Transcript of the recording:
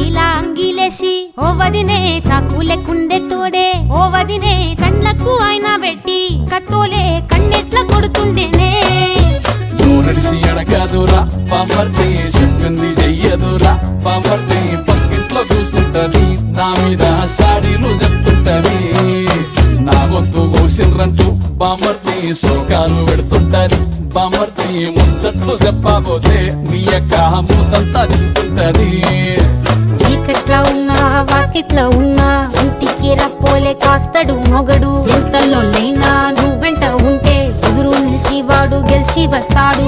అంగిలా అంగిలేసి ఓ వదినే చాకు లెక్కుండెట్టోడే ఓ వదినే కండ్లకు ఆయన పెట్టి కత్తోలే కన్నెట్ల కొడుతుండేనే. నడిసి అడగదురా పాపర్తి చెప్పింది చెయ్యదురా పాపర్తి పక్కింట్లో కూసుంటది నా మీద సాడీలు చెప్తుంటది. నా గొంతు కోసిర్రంటూ బామర్తి శోకాలు పెడుతుంటది బామర్తి ముచ్చట్లు చెప్పబోతే మీ యొక్క మూతంతా తింటుంటది. వాకిట్లా ఉన్నా ఇంటికి రప్పోలే కాస్తడు మొగడు. ఎంతలోనైనా నువ్వెంట ఉంటే ఎదురు నిలిచి వాడు గెలిచి వస్తాడు